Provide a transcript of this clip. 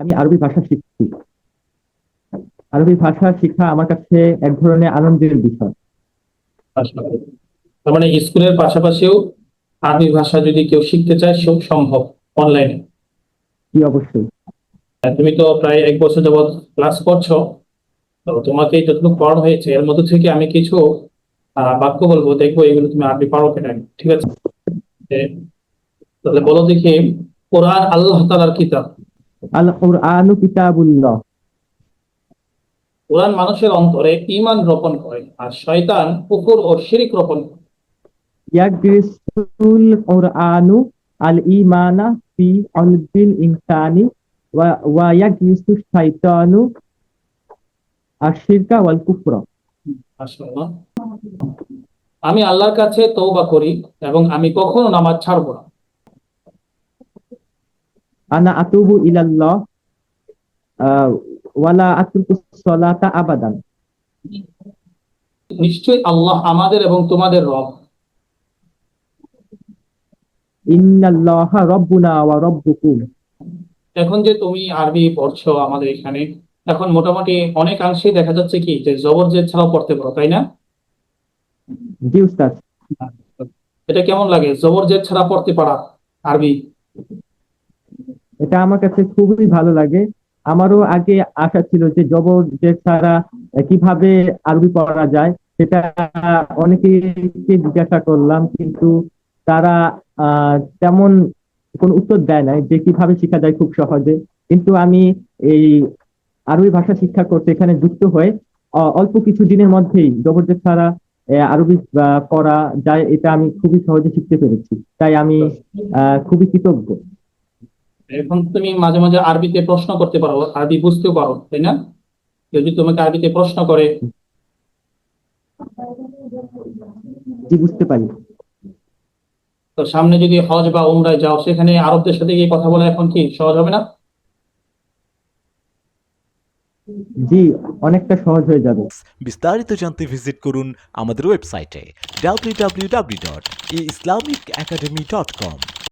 আমি আরবি ভাষা শিখছি। আরবি ভাষা শিক্ষা আমার কাছে এক ধরনের আনন্দের বিষয়। তার মানে স্কুলের পাশাপাশিও আরবি ভাষা যদি কেউ শিখতে চায় সব সম্ভব অনলাইনে কি অবশ্যই। তুমি তো প্রায় এক বছর যাবৎ ক্লাস করছ তো তোমাকে যতটুকু পড়ানো হয়েছে এর মধ্যে থেকে আমি কিছু বাক্য বলব দেখব এগুলো তুমি আরবি পারো কিনা। ঠিক আছে? তাহলে বলো দেখি কোরআন আল্লাহ তাআলার কিতাব। আল কুরআনু কিতাবুল্লাহ। কোরআন মানুষের অন্তরে ঈমান রোপণ করে আর শয়তান কুফর ও শিরিক রোপণ করে। ইয়াগরিসুল কুরআনু আল ঈমানা ফি ইনসানি ওয়া ওয়া ইয়াগরিসু আশিরকা ওয়াল কুফরা। আমি আল্লাহর কাছে তওবা করি এবং আমি কখনো নামাজ ছাড়বো না। আনা আতুবু ইলাল্লাহ ওয়ালা আতুবু সলাতা আবাদান নিশ্চয়ই আল্লাহ আমাদের এবং তোমাদের রব। ইন্নাল্লাহা রাব্বুনা ওয়া রাব্বুকুম। এখন যে তুমি আরবি পড়ছো আমাদের এখানে এখন মোটামুটি অনেকাংশেই দেখা যাচ্ছে কি যে জবর জেদ ছাড়াও পড়তে পারো তাই না? জি উস্তাদ। এটা কেমন লাগে? জবর জেদ ছাড়া পড়তে পারা আরবি? এটা আমার কাছে খুবই ভালো লাগে। আমারও আগে আশা ছিল যে জবর যে ছাড়া কীভাবে আরবি পড়া যায়, সেটা অনেকেকে জিজ্ঞাসা করলাম, কিন্তু তারা তেমন কোনো উত্তর দেয় নাই যে কীভাবে শেখা যায় খুব সহজে। কিন্তু আমি এই আরবি ভাষা শিক্ষা করতে এখানে যুক্ত হয়ে অল্প কিছু দিনের মধ্যেই জবরদস্ত ছাড়া আরবি পড়া যায়, এটা আমি খুবই সহজে শিখতে পেরেছি। তাই আমি খুবই কৃতজ্ঞ। এখন তুমি মাঝে মাঝে আরবিতে প্রশ্ন করতে পারো আরবি বুঝতেও পারো তাই না? কেউ যদি তোমাকে আরবিতে প্রশ্ন করে বুঝতে পারি। তো সামনে যদি হজ বা উমরায় যাও সেখানে আরবদের সাথে গিয়ে কথা বলা এখন কি সহজ হবে না? জি অনেকটা সহজ হয়ে যাবে। বিস্তারিত জানতে ভিজিট করুন আমাদের ওয়েবসাইটে www.islamicacademy.com